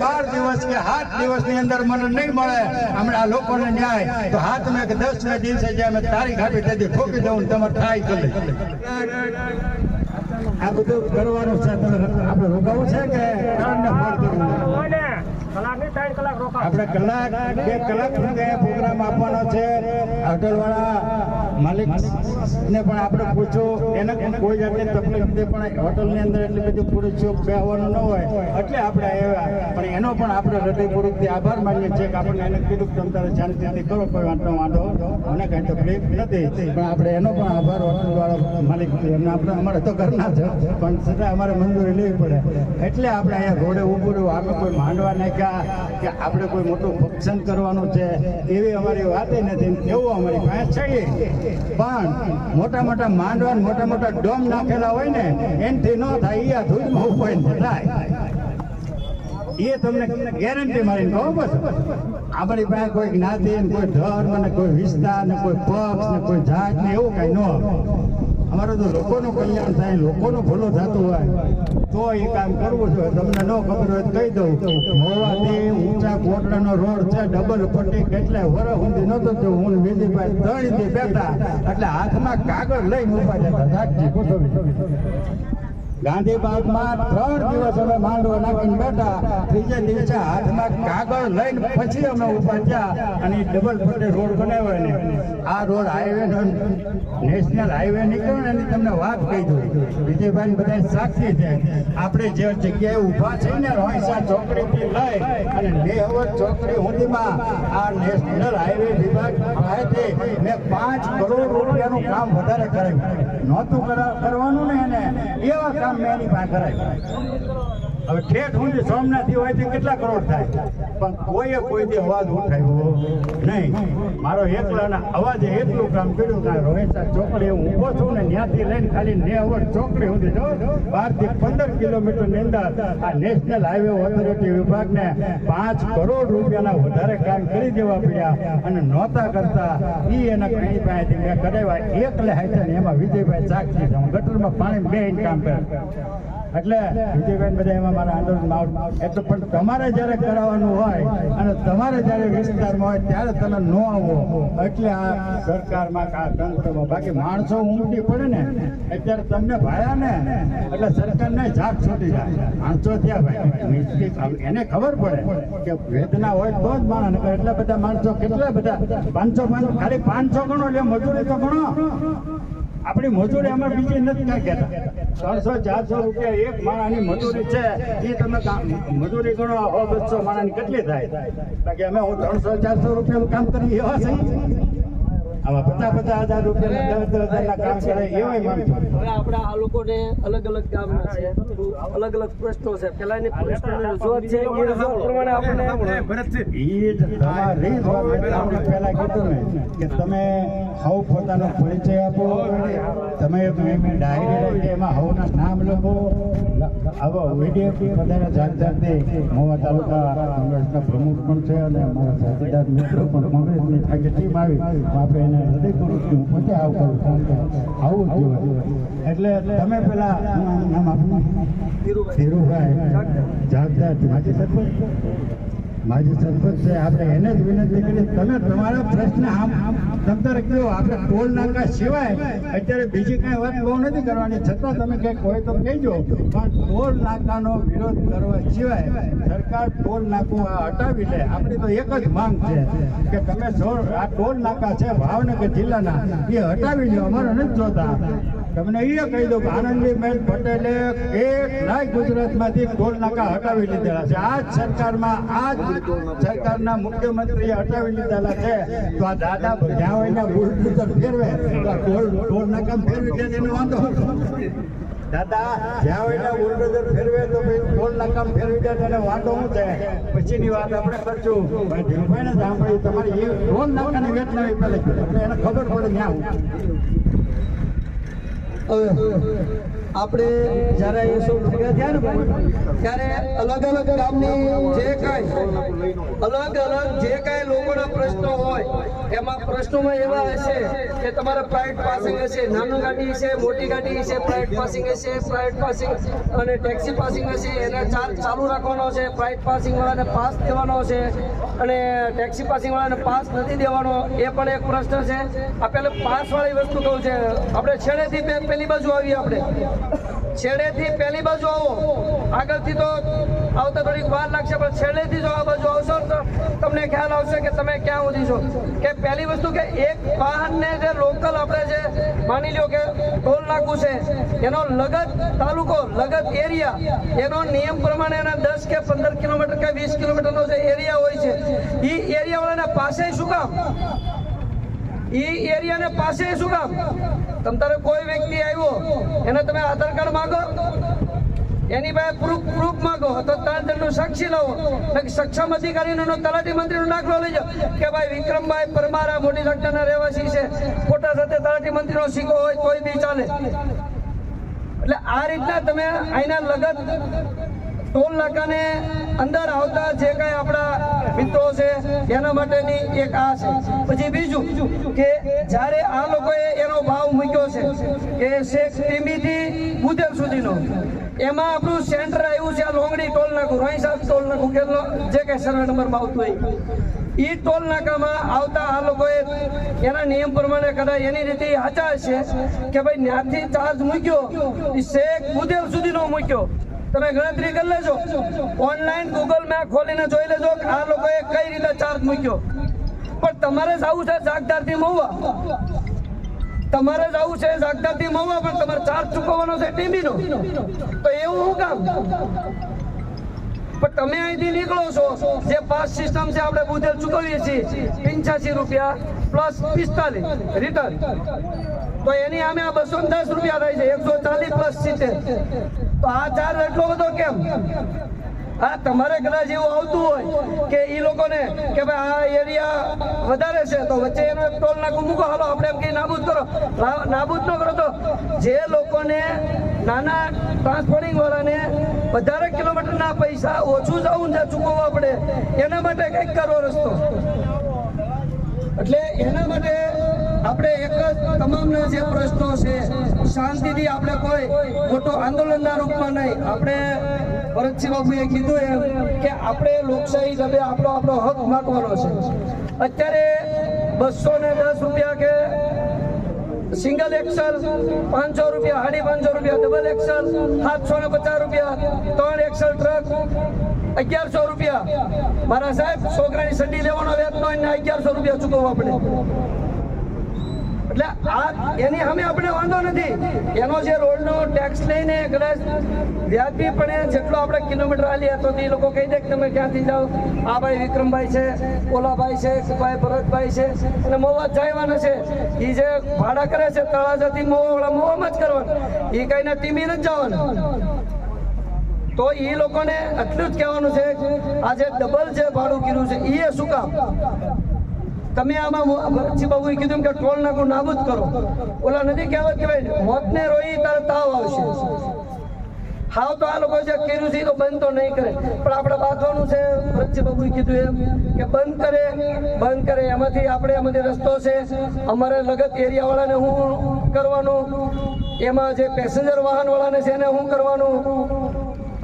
બાર દિવસ કે સાત દિવસની અંદર મને નહીં મળે. હમણાં લોકોને હાથ મેં દસ ને દિવસે જે દઉં તમારે થાય બધું છે આપણે કે આપણે કલાક, બે કલાક આપવાનો છે. હોટલ વાળા માલિક. ને પણ આપણે પૂછો એને કોઈ જાતની તકલીફ નથી પણ હોટલની અંદર એટલી બધી પુરુષો બેહવાનું ન હોય એટલે આપણે આવ્યા. પણ એનો પણ આપણે હૃદયપૂર્વકથી આભાર માનીએ છીએ કે આપણને એને કીધું કે તમે શાંતિથી કરો કોઈ વાંધો વાંધો મને કઈ તકલીફ નથી. પણ આપણે એનો પણ આભાર હોટલ વાળા માલિક એમને આપણે અમારે તો ઘરના છે પણ છતાં અમારે મંજૂરી લેવી પડે. એટલે આપણે અહીંયા ઘોડે ઊભું રહ્યું. આપણે કોઈ માંડવા નાખ્યા કે આપણે કોઈ મોટું ફંક્શન કરવાનું છે એવી અમારી વાત નથી. એવું અમારી પાસે છે. પણ મોટા મોટા માંડવા મોટા મોટા ડોમ નાખેલા હોય ને, એનથી ન થાય એ ધૂળમાં ઉપાય થાય એ તમને ગેરંટી મારી કહો બસ આપણી પાસે કોઈ જ્ઞાતિ કોઈ ધર્મ ને કોઈ વિસ્તાર ને કોઈ પક્ષ ને કોઈ જાત ને એવું કઈ ન. અમારે તો લોકોનું કલ્યાણ થાય, લોકોનું ભલું થતું હોય. તો એ કામ કરવું જોઈએ તમને ન ખબર હોય કહી દઉં. મોવાથી ઊંચા કોટડાનો રોડ છે, ડબલ પટ્ટી કેટલાય વરસ સુધી નતો તો હું વિજયભાઈ ત્રણ દી બેઠા. એટલે હાથમાં કાગળ લઈને ઊભા જતા ગોઠવી ગાંધીબાગમાં ત્રણ દિવસ અમે માંડવો નાખીને બેઠા. હાથમાં કાગળ લઈને પછી અમે ઊભા થયા અને ડબલ વાત કહી સાક્ષી છે. આપણે જે જગ્યાએ ઊભા છે ને રોહિસા ચોકડીથી લઈ અને નેહવર ચોકડી સુધીમાં આ નેશનલ હાઈવે વિભાગ મેં પાંચ કરોડ રૂપિયાનું કામ વધારે કર્યું. નહોતું કરવાનું ને એને. એવા કામ મેં એની પાસે કરાવ્યું હવે ઠેઠ હું સોમનાથી હોય તો કેટલા કરોડ થાય? પણ કોઈએ કોઈથી અવાજ ઉઠાવ્યો નહીં. મારો એકલાના અવાજે એટલું કામ કર્યું કે આ રોહિતા ચોકડી, હું ઊભો છું ને ત્યાંથી લઈને ખાલી નેવર ચોકડી સુધી જો બારથી પંદર કિલોમીટરની અંદર આ નેશનલ હાઈવે ઓથોરિટી વિભાગને પાંચ કરોડ રૂપિયાના વધારે કામ કરી દેવા પડ્યા અને નહોતા કરતા. એ એના કઈ પાસેથી મેં કરાવ્યા. એકલે છે ને એમાં વિજયભાઈ સાક્ષી છે. હું ગટરમાં પાણી બે કામ કર્યું. એટલે વિજયભાઈ બધા એમાં મારા આંદોલન એટલે પણ તમારે જ્યારે કરાવવાનું હોય અને તમારે જ્યારે વિસ્તારમાં હોય ત્યારે તમે ન આવો. એટલે આ સરકારમાં આ તંત્રમાં બાકી માણસો ઉમટી પડે ને, અત્યારે તમને ભાયા ને, એટલે સરકારને જાગ છૂટી જાય. માણસો થયા ભાઈ. એને ખબર પડે કે વેદના હોય તો જ માણસ એટલા બધા માણસો કેટલા બધા? પાંચસો પાંચસો ખાલી પાંચસો ગણો એટલે મજૂરી તો ગણો. આપણી મજૂરી અમે બીજી નથી કાંઈ કહેતા. ત્રણસો, ચારસો રૂપિયા એક માણાની મજૂરી છે. એ તમે મજૂરી ગણો હો બસો માણાની કેટલી થાય? બાકી અમે હું ત્રણસો, ચારસો રૂપિયાનું કામ કરી એવા છે આમાં પચાસ પચાસ હજાર રૂપિયા દસ દસ હજારના કામ કરે એવા માણસો. હવે આપણા આ લોકોને અલગ અલગ ગામના છે. અલગ અલગ પ્રશ્નો છે. પેલા એની પ્રશ્નોની રજૂઆત છે એ રજૂઆત પ્રમાણે આપણે ઈ જ તમારી જ વાત મેં પહેલા કીધું ને. કે તમે હવ પોતાનો પરિચય આપો તમે ડાયરી એમાં હવના નામ લખો આવો વીડિયો વધારે જાણકારથી મોવા તાલુકા કોંગ્રેસના પ્રમુખ પણ છે અને અમારા સાથીદાર મિત્રો પણ કોંગ્રેસની ટીમ આવી. આપણે એને હૃદયપૂર્વકથી હું પોતે આવું કરું કારણ કે આવું જ જોઈએ એટલે તમે પેલા નામ આપનું ધીરુભાઈ. જાગદાર માજી સરપંચ માજી સરપંચ છે આપણે એને જ વિનંતી કરી, તમે તમારા પ્રશ્ન આમ તમતારે કયો આપણે ટોલ નાકા સિવાય અત્યારે બીજી કાંઈ વાત બહુ નથી કરવાની. છતાં તમે કંઈક હોય તો કહેજો. પણ ટોલ નાકાનો વિરોધ કરવા સિવાય સરકાર ટોલ નાકું આ હટાવી લે. આપણી તો એક જ માંગ છે કે તમે આ ટોલ નાકા છે ભાવનગર જિલ્લાના, એ હટાવી લો અમારે નથી જોતા. તમને એ કહી દઉં કે આનંદીબેન પટેલે કેટલાય ગુજરાતમાંથી ટોલ નાકા હટાવી લીધેલા છે. આ જ સરકારમાં આ જ સરકારના મુખ્યમંત્રીએ હટાવી લીધેલા છે. તો આ દાદા જ્યાં હોય ને બુલડોઝર ફેરવે, તો આ ટોલ ટોલ નાકા ફેરવી દે એનો વાંધો દાદા, જ્યાં હોય ને બુલડોઝર ફેરવે, તો ભાઈ ટોલ નાકા ફેરવી દે તો વાંધો શું છે પછીની વાત આપણે કરશું. ભાઈ ધીરુભાઈને સાંભળી તમારી એ ટોલ નાકાની વેટ નવી પહેલે એને ખબર પડે ત્યાં હવે આપણે જ્યારે એ સૌ ભેગા થયા ને ત્યારે અલગ અલગ ગામની જે કાંઈ, અલગ અલગ જે કાંઈ લોકોના પ્રશ્નો હોય પ્રશ્નોમાં એવા હશે કે તમારે પ્રાઇવેટ પાસિંગ હશે, નાનું ગાડી હશે, મોટી ગાડી હશે પ્રાઇવેટ પાસિંગ હશે પ્રાઇવેટ પાસિંગ અને ટેક્સી પાસિંગ હશે, એના ચાર્જ ચાલુ રાખવાનો છે પ્રાઇવેટ પાસિંગ વાળાને પાસ દેવાનો છે અને ટેક્સી પાસિંગ વાળાને પાસ નથી દેવાનો, એ પણ એક પ્રશ્ન છે. આ પાસવાળી પાસ વાળી વસ્તુ કહું છે. આપણે છેડેથી પહેલી બાજુ આવીએ આપણે. છેડેથી પહેલી બાજુ આવો. આગળથી તો આવતા થોડીક વાર લાગશે, પણ છેલ્લેથી જો આ બાજુ આવશો તો તમને ખ્યાલ આવશે કે તમે ક્યાં સુધી છો. કે પહેલી વસ્તુ કે એક વાહનને જે લોકલ આપણે જે માની લ્યો કે ટોલ નાખવું છે, એનો લગત તાલુકો, લગત એરિયા, એનો નિયમ પ્રમાણે એના દસ કે પંદર કિલોમીટર કે વીસ કિલોમીટરનો જે એરિયા હોય છે એ એરિયાવાળાના પાસે શું કામ? એ એરિયાને પાસે શું કામ? તમ તારે કોઈ વ્યક્તિ આવ્યો, એને તમે આધાર કાર્ડ માંગો? એની પાસે પ્રૂફ પ્રૂફ માંગો તો ત્રણ જણનું સાક્ષી લાવો સક્ષમ અધિકારીનો તલાટી મંત્રીનો દાખલો લઈ જાઓ. કે ભાઈ વિક્રમભાઈ પરમારા મોટી સંખ્યાના રહેવાસી છે. ફોટા સાથે તલાટી મંત્રીનો સિક્કો હોય તોય બી ચાલે. એટલે આ રીતના તમે અહીંના લગત ટોલ નાકાને અંદર આવતા જે કાંઈ આપણા મિત્રો છે, એના માટેની એક આ છે. પછી બીજું કે જ્યારે આ લોકોએ એનો ભાવ મૂક્યો છે, કે શેખ ટીમીથી બુધેલ સુધીનો. એમાં આપણું સેન્ટર આવ્યું છે, આ લોંગડી ટોલ નાકું રોઈ સાહેબ ટોલ નાકું કે જે કે સર્વે નંબરમાં આવતું હોય. એ ટોલ નાકામાં આવતા આ લોકોએ એના નિયમ પ્રમાણે કદાચ એની રીતે હાચા છે કે ભાઈ ત્યાંથી ચાર્જ મૂક્યો એ શેખ બુધેલ સુધીનો મૂક્યો. તમે ગણતરી કરી લેજો. ઓનલાઈન ગૂગલ મેપ ખોલીને જોઈ લેજો કે આ લોકોએ કઈ રીતે ચાર્જ મૂક્યો. પણ તમારે જ આવું છે જાગદારથી મહુવા. તમારે જ આવું છે જાગદારથી મહુવા પણ તમારે ચાર્જ ચૂકવવાનો છે ટીમીનો તો એવું શું કામ? પણ તમે અહીંથી નીકળો છો, જે પાસ સિસ્ટમ છે આપણે બુધેલ ચૂકવીએ છીએ, પંચ્યાસી રૂપિયા પ્લસ પિસ્તાલીસ રિટર્ન તો એની આમે આ બસો દસ રૂપિયા થાય છે, એકસો ચાલીસ પ્લસ સિત્તેર. તો આ ચાર્જ એટલો બધો કેમ? હા તમારે કદાચ એવું આવતું હોય કે એ લોકોને કે ભાઈ આ એરિયા વધારે છે, તો વચ્ચે એનો એક ટોલ નાકું મૂકો. હાલો, આપણે એમ કે નાબૂદ કરો. નાબૂદ ન કરો તો જે લોકોને નાના ટ્રાન્સપોર્ટિંગ વાળાને વધારે કિલોમીટરના પૈસા, ઓછું જવું ને ચૂકવવા પડે એના માટે કંઈક કરવો રસ્તો. એટલે એના માટે આપણે એક જ તમામના જે પ્રશ્નો છે, શાંતિથી આપણે કોઈ મોટો આંદોલનના રૂપમાં નહીં. આપણે ભરતસિંહ બાપુએ કીધું એમ કે આપણે લોકશાહી ઢબે આપણો આપણો હક માગવાનો છે. અત્યારે બસો ને દસ રૂપિયા કે સિંગલ એક્સલ પાંચસો રૂપિયા સાડી પાંચસો રૂપિયા, ડબલ એક્સલ સાતસો ને પચાસ રૂપિયા, ત્રણ એક્સલ ટ્રક અગિયારસો રૂપિયા. મારા સાહેબ, છોકરાની સંડી લેવાનો વેતનો એને અગિયારસો રૂપિયા ચૂકવવા પડે એટલે આ એની સામે આપણે વાંધો નથી. એનો જે રોડનો ટેક્સ લઈને કદાચ વ્યાજબીપણે જેટલો આપણે કિલોમીટર આલીએ, તો એ લોકો કહી દે કે તમે ક્યાંથી જાઓ? આ ભાઈ વિક્રમભાઈ છે, ઓલાભાઈ છે ભાઈ ભરતભાઈ છે, અને મોવા જાયવાનો છે. એ જે ભાડા કરે છે, તળાજાથી મોવાવાળા મોવામાં જ કરવાનું. એ કઈને ટીમી નથી જવાનું. તો એ લોકોને એટલું જ કહેવાનું છે, આ જે ડબલ જે ભાડું કીધું છે એ શું કામ? તમે આમાં બાબુએ કીધું કે ટોલ નાકું નાબૂદ કરો. ઓલા નથી કહેવત કે ભાઈ, મોતને રોઈ તારે તાવ આવશે. હાવ તો આ લોકો કર્યું છે એ તો બંધ તો નહીં કરે. પણ આપણે બાંધવાનું છે, ભરતસિંહ બાબુએ કીધું એમ કે બંધ કરે બંધ કરે. એમાંથી આપણે એમાંથી રસ્તો છે, અમારે લગત એરિયાવાળાને હું કરવાનું, એમાં જે પેસેન્જર વાહનવાળાને છે એને હું કરવાનું.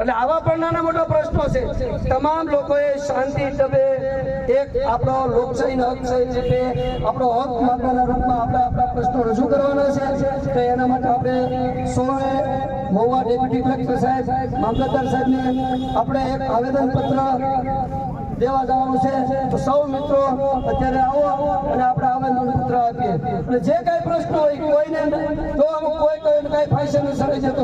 એટલે આવા પણ નાના મોટા પ્રશ્નો છે. તમામ લોકોએ શાંતિ ઢબે એક આપણો લોકશાહીનો હક છે રીતે આપણો હક માંગવાના રૂપમાં આપણે આપણા પ્રશ્નો રજૂ કરવાના છે. તો એના માટે આપણે સૌએ મહુવા ડેપ્યુટી કલેક્ટર સાહેબ, મામલતદાર સાહેબને આપણે એક આવેદન પત્ર દેવા જવાનું છે. તો સૌ મિત્રો અત્યારે આવો અને આપણે આવેદન પત્ર આપીએ. અને જે કાંઈ પ્રશ્ન હોય કોઈને જો આમાં કોઈ છે તો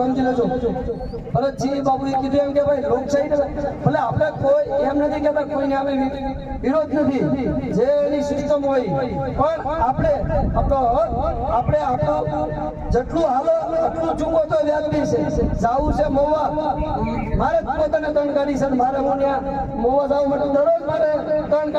છે. જાવું મારે પોતાને ત્રણ છે મારે હું જવા માટે દરરોજ મારે ત્રણ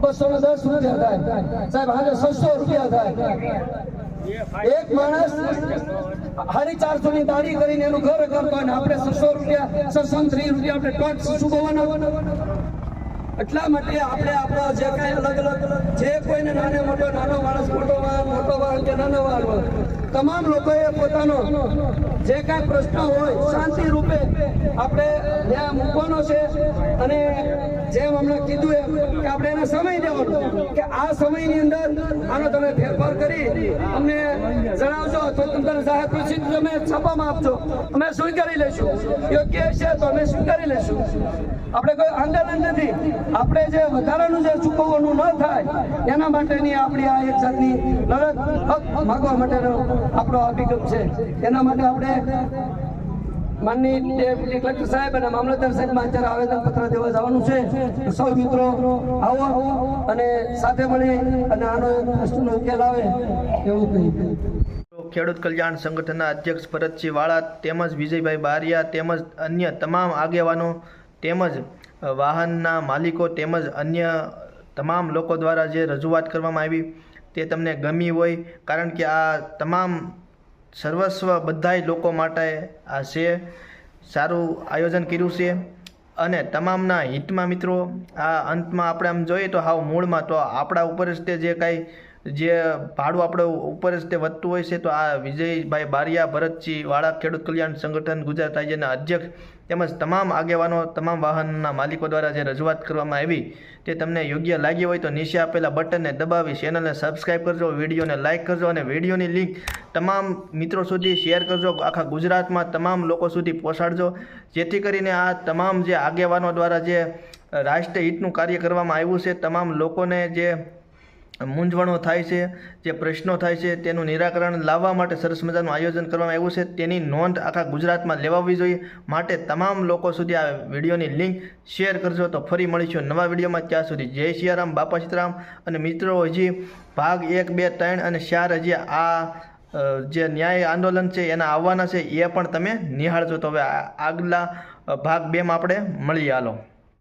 બસો દસ રૂપિયા થાય. સાહેબ હાજર છસો રૂપિયા થાય. એક માણસ સાડી ચારસો ની દાઢી કરીને એનું ઘર કરતો હોય ને આપણે છસો રૂપિયા, છસો ત્રીસ રૂપિયા આપણે ટોટ ચૂકવવાનો એટલા માટે આપણે આપણો જે કાંઈ અલગ અલગ, જે કોઈને નાને મોટો, નાનો માણસ, મોટો વાહન મોટો વાળ કે નાનો વાળ તમામ લોકોએ પોતાનો જે કાંઈ પ્રશ્ન હોય, શાંતિ રૂપે આપણે ત્યાં મૂકવાનો છે અને જેમ હમણાં કીધું એમ કે આપણે એને સમય દેવાનો કે આ સમયની અંદર આનો તમે ફેરફાર કરી અમને જણાવજો તો તમને જાહેર પ્રસિદ્ધ તમે છાપામાં આપજો. અમે સ્વીકારી લઈશું? યોગ્ય છે તો અમે સ્વીકારી લઈશું? આપણે કોઈ આંદોલન નથી. આપણે જે વધારાનું જે ચૂકવવાનું ન થાય, એના માટેની આપણી આ એક જાતની લડત હક માગવા માટેનો આપણો અભિગમ છે. એના માટે આપણે માનની ડેપ્યુટી કલેક્ટર સાહેબ અને મામલતદાર જવાનું છે. સૌ અને ખેડૂત કલ્યાણ સંગઠનના અધ્યક્ષ ભરતસિંહ વાળા તેમજ વિજયભાઈ બારિયા તેમજ અન્ય તમામ આગેવાનો તેમજ વાહનના માલિકો તેમજ અન્ય તમામ લોકો દ્વારા જે રજૂઆત કરવામાં આવી તે તમને ગમી હોય, કારણ કે આ તમામ સર્વસ્વ બધાય લોકો માટે આ છે. સારું આયોજન કર્યું છે. અને તમામના હિતમાં મિત્રો, આ અંતમાં આપણે આમ જોઈએ તો હાવ મૂળમાં તો આપણા ઉપર જ તે જે કાંઈ, જે ભાડું આપણે ઉપર જ તે વધતું હોય છે તો આ વિજયભાઈ બારિયા, ભરતજી વાળા ખેડૂત કલ્યાણ સંગઠન ગુજરાત રાજ્યના અધ્યક્ષ તેમજ તમામ આગેવાનો, તમામ વાહનના માલિકો દ્વારા જે રજૂઆત કરવામાં આવી તે તમને યોગ્ય લાગી હોય તો નીચે આપેલા બટનને દબાવી ચેનલને સબસ્ક્રાઈબ કરજો, વિડીયોને લાઇક કરજો અને વિડીયોની લિંક તમામ મિત્રો સુધી શેર કરજો, આખા ગુજરાતમાં તમામ લોકો સુધી પહોંચાડજો. જેથી કરીને આ તમામ જે આગેવાનો દ્વારા જે રાષ્ટ્રહિતનું કાર્ય કરવામાં આવ્યું છે, તમામ લોકોને જે મૂંઝવણો થાય છે, જે પ્રશ્નો થાય છે, તેનું નિરાકરણ લાવવા માટે સરસ મજાનું આયોજન કરવામાં આવ્યું છે. તેની નોંધ આખા ગુજરાતમાં લેવાવી જોઈએ. માટે તમામ લોકો સુધી આ વિડીયોની લિંક શેર કરજો. તો ફરી મળીશું નવા વિડીયોમાં. ત્યાં સુધી જય સિયારામ બાપા સીતારામ અને મિત્રો, હજી ભાગ એક, બે, ત્રણ અને ચાર હજી આ જે ન્યાય આંદોલન છે એના આવવાના છે, એ પણ તમે નિહાળજો. તો હવે આગલા ભાગ બેમાં આપણે મળીએ. હાલો.